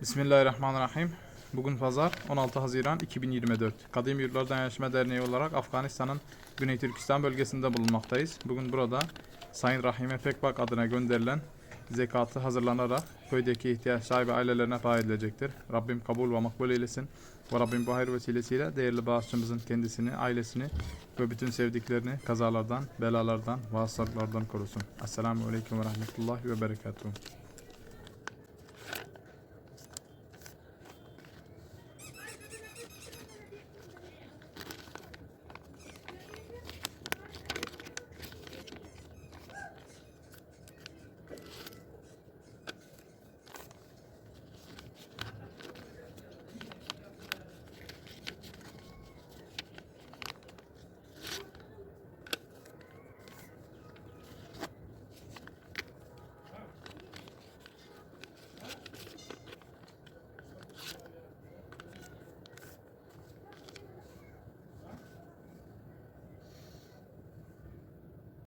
Bismillahirrahmanirrahim. Bugün pazar 16 Haziran 2024. Kadim Yurtlar Dayanışma Derneği olarak Afganistan'ın Güney Türkistan bölgesinde bulunmaktayız. Bugün burada Sayın Rahime Pekbak adına gönderilen zekatı hazırlanarak köydeki ihtiyaç sahibi ailelerine payedilecektir. Rabbim kabul ve makbul eylesin. Ve Rabbim bu hayır vesilesiyle değerli bağışçımızın kendisini, ailesini ve bütün sevdiklerini kazalardan, belalardan ve hastalıklardan korusun. Esselamu Aleyküm ve Rahmetullahi ve Berekatuhu.